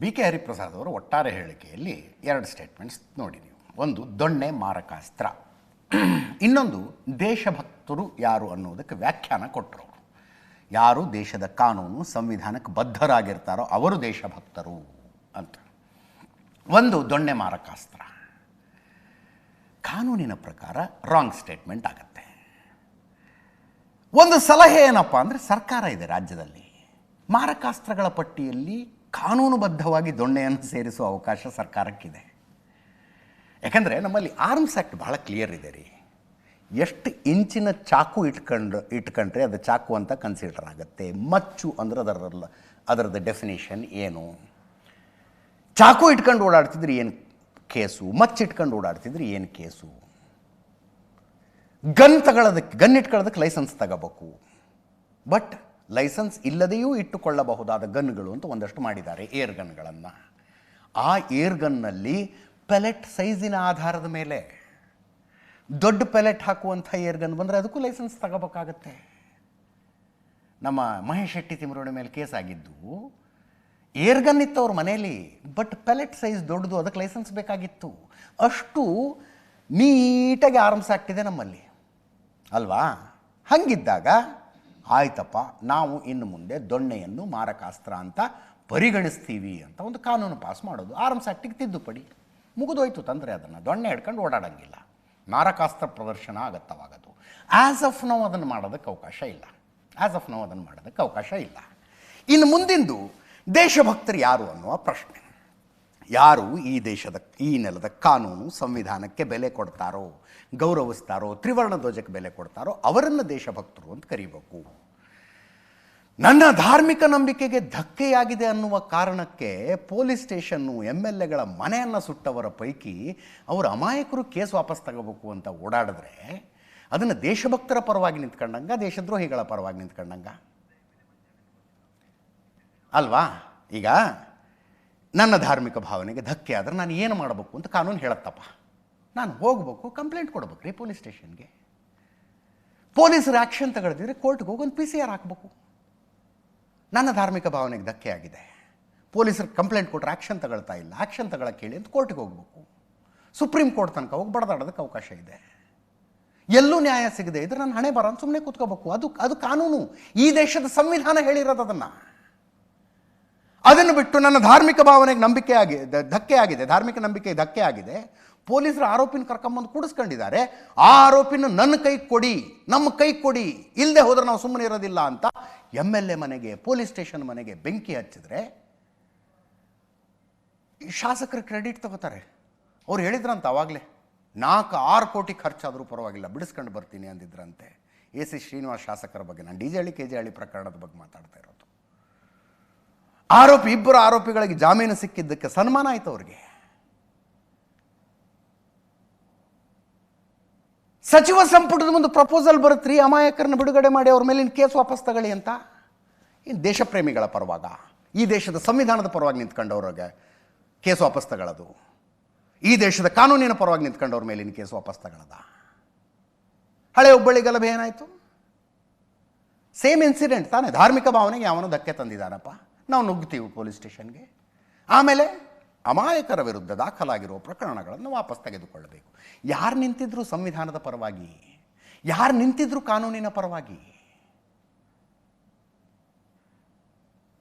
B K Hariprasad ಅವರು ಒಟ್ಟಾರೆ ಹೇಳಿಕೆಯಲ್ಲಿ ಎರಡು ಸ್ಟೇಟ್ಮೆಂಟ್ಸ್ ನೋಡಿ ನೀವು. ಒಂದು, ದೊಣ್ಣೆ ಮಾರಕಾಸ್ತ್ರ ಇನ್ನೊಂದು, ದೇಶಭಕ್ತರು ಯಾರು ಅನ್ನೋದಕ್ಕೆ ವ್ಯಾಖ್ಯಾನ ಕೊಟ್ಟರು ಯಾರು ದೇಶದ ಕಾನೂನು ಸಂವಿಧಾನಕ್ಕೆ ಬದ್ಧರಾಗಿರ್ತಾರೋ ಅವರು ದೇಶಭಕ್ತರು ಅಂತ. ಒಂದು, ದೊಣ್ಣೆ ಮಾರಕಾಸ್ತ್ರ ಕಾನೂನಿನ ಪ್ರಕಾರ ರಾಂಗ್ ಸ್ಟೇಟ್ಮೆಂಟ್ ಆಗತ್ತೆ. ಒಂದು ಸಲಹೆ ಏನಪ್ಪ ಅಂದರೆ ಸರ್ಕಾರ ಇದೆ ರಾಜ್ಯದಲ್ಲಿ. ಮಾರಕಾಸ್ತ್ರಗಳ ಪಟ್ಟಿಯಲ್ಲಿ ಕಾನೂನುಬದ್ಧವಾಗಿ ದೊಣ್ಣೆಯನ್ನು ಸೇರಿಸುವ ಅವಕಾಶ ಸರ್ಕಾರಕ್ಕಿದೆ. ಯಾಕಂದರೆ ನಮ್ಮಲ್ಲಿ ಆರ್ಮ್ಸ್ ಆ್ಯಕ್ಟ್ ಭಾಳ ಕ್ಲಿಯರ್ ಇದೆ ರೀ. ಎಷ್ಟು ಇಂಚಿನ ಚಾಕು ಇಟ್ಕೊಂಡು ಇಟ್ಕೊಂಡ್ರೆ ಅದು ಚಾಕು ಅಂತ ಕನ್ಸಿಡರ್ ಆಗುತ್ತೆ. ಮಚ್ಚು ಅಂದರೆ ಅದರಲ್ಲ ಅದರದ್ದು ಡೆಫಿನೇಷನ್ ಏನು? ಚಾಕು ಇಟ್ಕೊಂಡು ಓಡಾಡ್ತಿದ್ರೆ ಏನು ಕೇಸು? ಮಚ್ಚು ಇಟ್ಕೊಂಡು ಓಡಾಡ್ತಿದ್ರೆ ಏನು ಕೇಸು? ಗನ್ ತಗೊಳ್ಳೋದಕ್ಕೆ ಗನ್ ಇಟ್ಕೊಳ್ಳೋದಕ್ಕೆ ಲೈಸೆನ್ಸ್ ತಗೋಬೇಕು. ಬಟ್ ಲೈಸೆನ್ಸ್ ಇಲ್ಲದೆಯೂ ಇಟ್ಟುಕೊಳ್ಳಬಹುದಾದ ಗನ್ಗಳು ಅಂತ ಒಂದಷ್ಟು ಮಾಡಿದ್ದಾರೆ, ಏರ್ ಗನ್ಗಳನ್ನು. ಆ ಏರ್ ಗನ್ನಲ್ಲಿ ಪೆಲೆಟ್ ಸೈಜಿನ ಆಧಾರದ ಮೇಲೆ ದೊಡ್ಡ ಪೆಲೆಟ್ ಹಾಕುವಂಥ ಏರ್ ಗನ್ ಬಂದರೆ ಅದಕ್ಕೂ ಲೈಸೆನ್ಸ್ ತಗೋಬೇಕಾಗತ್ತೆ. ನಮ್ಮ ಮಹೇಶ್ ಶೆಟ್ಟಿ ತಿಮರೋಡಿ ಮೇಲೆ ಕೇಸ್ ಆಗಿದ್ದು, ಏರ್ ಗನ್ ಇತ್ತು ಅವ್ರ ಮನೆಯಲ್ಲಿ, ಬಟ್ ಪೆಲೆಟ್ ಸೈಜ್ ದೊಡ್ಡದು, ಅದಕ್ಕೆ ಲೈಸೆನ್ಸ್ ಬೇಕಾಗಿತ್ತು. ಅಷ್ಟು ನೀಟಾಗಿ ಆರ್ಮ್ಸ್ ಆಗ್ತಿದೆ ನಮ್ಮಲ್ಲಿ. ಅಲ್ವಾ? ಹಂಗಿದ್ದಾಗ ಆಯ್ತಪ್ಪ, ನಾವು ಇನ್ನು ಮುಂದೆ ದೊಣ್ಣೆಯನ್ನು ಮಾರಕಾಸ್ತ್ರ ಅಂತ ಪರಿಗಣಿಸ್ತೀವಿ ಅಂತ ಒಂದು ಕಾನೂನು ಪಾಸ್ ಮಾಡೋದು. ಆರ್ಮ್ಸ್ ಆ್ಯಕ್ಟಿಗೆ ತಿದ್ದುಪಡಿ. ಮುಗಿದೋಯ್ತು ತಂದರೆ ಅದನ್ನು. ದೊಣ್ಣೆ ಹಿಡ್ಕೊಂಡು ಓಡಾಡಂಗಿಲ್ಲ. ಮಾರಕಾಸ್ತ್ರ ಪ್ರದರ್ಶನ ಆಗತ್ತವಾಗದು ಆ್ಯಸ್ ಆಫ್ ನಾವು ಅದನ್ನು ಮಾಡೋದಕ್ಕೆ ಅವಕಾಶ ಇಲ್ಲ. ಆ್ಯಸ್ ಆಫ್ ನಾವು ಅದನ್ನು ಮಾಡೋದಕ್ಕೆ ಅವಕಾಶ ಇಲ್ಲ. ಇನ್ನು ಮುಂದಿಂದು ದೇಶಭಕ್ತರು ಯಾರು ಅನ್ನುವ ಪ್ರಶ್ನೆ. ಯಾರು ಈ ದೇಶದ, ಈ ನೆಲದ ಕಾನೂನು ಸಂವಿಧಾನಕ್ಕೆ ಬೆಲೆ ಕೊಡ್ತಾರೋ, ಗೌರವಿಸ್ತಾರೋ, ತ್ರಿವರ್ಣ ಧ್ವಜಕ್ಕೆ ಬೆಲೆ ಕೊಡ್ತಾರೋ, ಅವರನ್ನು ದೇಶಭಕ್ತರು ಅಂತ ಕರಿಬೇಕು. ನನ್ನ ಧಾರ್ಮಿಕ ನಂಬಿಕೆಗೆ ಧಕ್ಕೆಯಾಗಿದೆ ಅನ್ನುವ ಕಾರಣಕ್ಕೆ ಪೊಲೀಸ್ ಸ್ಟೇಷನ್ನು ಎಂ ಎಲ್ ಎಗಳ ಮನೆಯನ್ನು ಸುಟ್ಟವರ ಪೈಕಿ ಅವರು ಅಮಾಯಕರು ಕೇಸ್ ವಾಪಸ್ ತಗೋಬೇಕು ಅಂತ ಓಡಾಡಿದ್ರೆ ಅದನ್ನು ದೇಶಭಕ್ತರ ಪರವಾಗಿ ನಿಂತ್ಕೊಂಡಂಗ, ದೇಶದ್ರೋಹಿಗಳ ಪರವಾಗಿ ನಿಂತ್ಕೊಂಡಂಗ? ಅಲ್ವಾ? ಈಗ ನನ್ನ ಧಾರ್ಮಿಕ ಭಾವನೆಗೆ ಧಕ್ಕೆ ಆದರೆ ನಾನು ಏನು ಮಾಡಬೇಕು ಅಂತ ಕಾನೂನು ಹೇಳತ್ತಪ್ಪ. ನಾನು ಹೋಗಬೇಕು ಕಂಪ್ಲೇಂಟ್ ಕೊಡ್ಬೇಕು ರೀ ಪೊಲೀಸ್ ಸ್ಟೇಷನ್ಗೆ ಪೊಲೀಸರು ಆ್ಯಕ್ಷನ್ ತಗೊಳ್ದಿದ್ರೆ ಕೋರ್ಟ್ಗೆ ಹೋಗಿ ಒಂದು ಪಿ ಸಿ ಆರ್ ಹಾಕಬೇಕು. ನನ್ನ ಧಾರ್ಮಿಕ ಭಾವನೆಗೆ ಧಕ್ಕೆ ಆಗಿದೆ. ಪೊಲೀಸರು ಕಂಪ್ಲೇಂಟ್ ಕೊಟ್ಟರೆ ಆ್ಯಕ್ಷನ್ ತಗೊಳ್ತಾ ಇಲ್ಲ ಆ್ಯಕ್ಷನ್ ತಗೊಳಕ್ಕೆ ಹೇಳಿ ಅಂತ ಕೋರ್ಟ್ಗೆ ಹೋಗಬೇಕು. ಸುಪ್ರೀಂ ಕೋರ್ಟ್ ತನಕ ಹೋಗಿ ಬಡದಾಡೋದಕ್ಕೆ ಅವಕಾಶ ಇದೆ. ಎಲ್ಲೂ ನ್ಯಾಯ ಸಿಗದೆ ಇದ್ರೆ ನಾನು ಹಣೆ ಬರೋನು ಸುಮ್ಮನೆ ಕೂತ್ಕೋಬೇಕು. ಅದು ಅದು ಕಾನೂನು. ಈ ದೇಶದ ಸಂವಿಧಾನ ಹೇಳಿರೋದು ಅದನ್ನು. ಅದನ್ನು ಬಿಟ್ಟು ನನ್ನ ಧಾರ್ಮಿಕ ಭಾವನೆಗೆ ನಂಬಿಕೆ ಆಗಿ ಧಕ್ಕೆ ಆಗಿದೆ. ಧಾರ್ಮಿಕ ನಂಬಿಕೆ ಧಕ್ಕೆ ಆಗಿದೆ. ಪೊಲೀಸರು ಆರೋಪಿನ ಕರ್ಕೊಂಬಂದು ಕೂಡಿಸ್ಕೊಂಡಿದ್ದಾರೆ. ಆ ಆರೋಪಿನ ನನ್ನ ಕೈ ಕೊಡಿ, ನಮ್ಮ ಕೈ ಕೊಡಿ ಇಲ್ಲದೆ ಹೋದ್ರೆ ನಾವು ಸುಮ್ಮನೆ ಇರೋದಿಲ್ಲ ಅಂತ ಎಂ ಎಲ್ ಎ ಮನೆಗೆ, ಪೊಲೀಸ್ ಸ್ಟೇಷನ್ ಮನೆಗೆ ಬೆಂಕಿ ಹಚ್ಚಿದ್ರೆ ಶಾಸಕರ ಕ್ರೆಡಿಟ್ ತಗೋತಾರೆ. ಅವ್ರು ಹೇಳಿದ್ರಂತ ಅವಾಗಲೇ, ನಾಲ್ಕು, ಆರು ಕೋಟಿ ಖರ್ಚಾದರೂ ಪರವಾಗಿಲ್ಲ, ಬಿಡಿಸ್ಕೊಂಡು ಬರ್ತೀನಿ ಅಂದಿದ್ರಂತೆ. ಎ ಸಿ ಶ್ರೀನಿವಾಸ್ ಶಾಸಕರ ಬಗ್ಗೆ, ನಾನು D J Halli, K J Halli ಪ್ರಕರಣದ ಬಗ್ಗೆ ಮಾತಾಡ್ತಾ ಇರೋದು. ಆರೋಪಿ, ಇಬ್ಬರು ಆರೋಪಿಗಳಿಗೆ ಜಾಮೀನು ಸಿಕ್ಕಿದ್ದಕ್ಕೆ ಸನ್ಮಾನ ಆಯ್ತು ಅವ್ರಿಗೆ. ಸಚಿವ ಸಂಪುಟದ ಮುಂದೆ ಪ್ರಪೋಸಲ್ ಬರುತ್ತೀ ಅಮಾಯಕರನ್ನ ಬಿಡುಗಡೆ ಮಾಡಿ, ಅವ್ರ ಮೇಲಿನ ಕೇಸ್ ವಾಪಸ್ ತಗೊಳ್ಳಿ ಅಂತ. ಇನ್ನು ದೇಶಪ್ರೇಮಿಗಳ ಪರವಾಗ, ಈ ದೇಶದ ಸಂವಿಧಾನದ ಪರವಾಗಿ ನಿಂತ್ಕೊಂಡವ್ರಿಗೆ ಕೇಸ್ ವಾಪಸ್ ತಗೊಳ್ಳೋದು. ಈ ದೇಶದ ಕಾನೂನಿನ ಪರವಾಗಿ ನಿಂತ್ಕೊಂಡವ್ರ ಮೇಲಿನ ಕೇಸ್ ವಾಪಸ್ ತಗೊಳ್ಳೋದ? ಹಳೆ ಹುಬ್ಬಳ್ಳಿ ಗಲಭೆ ಏನಾಯಿತು ಸೇಮ್ ಇನ್ಸಿಡೆಂಟ್ ತಾನೇ, ಧಾರ್ಮಿಕ ಭಾವನೆಗೆ ಯಾವನೋ ಧಕ್ಕೆ ತಂದಿದ್ದಾನಪ್ಪ. ನಾವು ನುಗ್ತೀವಿ ಪೊಲೀಸ್ ಸ್ಟೇಷನ್ಗೆ. ಆಮೇಲೆ ಅಮಾಯಕರ ವಿರುದ್ಧ ದಾಖಲಾಗಿರುವ ಪ್ರಕರಣಗಳನ್ನು ವಾಪಸ್ ತೆಗೆದುಕೊಳ್ಳಬೇಕು. ಯಾರು ನಿಂತಿದ್ರು ಸಂವಿಧಾನದ ಪರವಾಗಿ? ಯಾರು ನಿಂತಿದ್ರು ಕಾನೂನಿನ ಪರವಾಗಿ?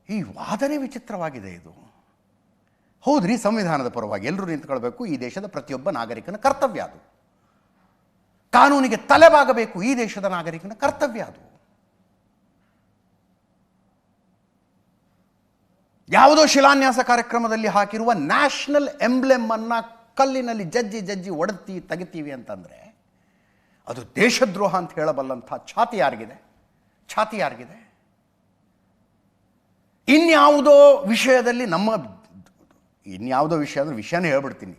ಈ ವಾದನೆ ವಿಚಿತ್ರವಾಗಿದೆ ಇದು. ಹೌದ್ರಿ, ಸಂವಿಧಾನದ ಪರವಾಗಿ ಎಲ್ಲರೂ ನಿಂತ್ಕೊಳ್ಬೇಕು, ಈ ದೇಶದ ಪ್ರತಿಯೊಬ್ಬ ನಾಗರಿಕನ ಕರ್ತವ್ಯ ಅದು. ಕಾನೂನಿಗೆ ತಲೆಬಾಗಬೇಕು, ಈ ದೇಶದ ನಾಗರಿಕನ ಕರ್ತವ್ಯ ಅದು. ಯಾವುದೋ ಶಿಲಾನ್ಯಾಸ ಕಾರ್ಯಕ್ರಮದಲ್ಲಿ ಹಾಕಿರುವ ನ್ಯಾಷನಲ್ ಎಂಬ್ಲೆಮ್ ಅನ್ನ ಕಲ್ಲಿನಲ್ಲಿ ಜಜ್ಜಿ ಜಜ್ಜಿ ಒಡತಿ ತೆಗಿತೀವಿ ಅಂತಂದರೆ ಅದು ದೇಶದ್ರೋಹ ಅಂತ ಹೇಳಬಲ್ಲಂಥ ಛಾತಿ ಯಾರಿಗಿದೆ? ಛಾತಿ ಯಾರಿಗಿದೆ? ಇನ್ಯಾವುದೋ ವಿಷಯದಲ್ಲಿ ನಮ್ಮ ಇನ್ಯಾವುದೋ ವಿಷಯ ಅಂದರೆ ವಿಷಯನೇ ಹೇಳ್ಬಿಡ್ತೀನಿ.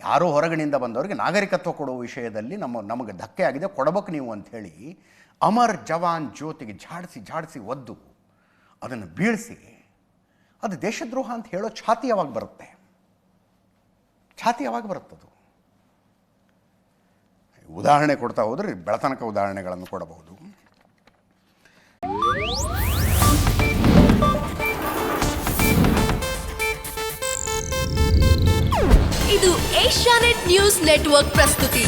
ಯಾರೋ ಹೊರಗಡೆಯಿಂದ ಬಂದವರಿಗೆ ನಾಗರಿಕತ್ವ ಕೊಡುವ ವಿಷಯದಲ್ಲಿ ನಮ್ಮ ನಮಗೆ ಧಕ್ಕೆ ಆಗಿದೆ, ಕೊಡಬೇಕು ನೀವು ಅಂಥೇಳಿ ಅಮರ್ ಜವಾನ್ ಜ್ಯೋತಿಗೆ ಝಾಡಿಸಿ ಝಾಡಿಸಿ ಒದ್ದು ಅದನ್ನು ಬೀಳಿಸಿ ಅದು ದೇಶದ್ರೋಹ ಅಂತ ಹೇಳೋ ಛಾತಿ ಯಾವಾಗ ಬರುತ್ತೆ? ಛಾತಿ ಯಾವಾಗ ಬರುತ್ತದು? ಉದಾಹರಣೆ ಕೊಡ್ತಾ ಹೋದರೆ ಬೆಳತನಕ ಉದಾಹರಣೆಗಳನ್ನು ಕೊಡಬಹುದು. ಇದು ಏಷ್ಯಾನೆಟ್ ನ್ಯೂಸ್ ನೆಟ್ವರ್ಕ್ ಪ್ರಸ್ತುತಿ.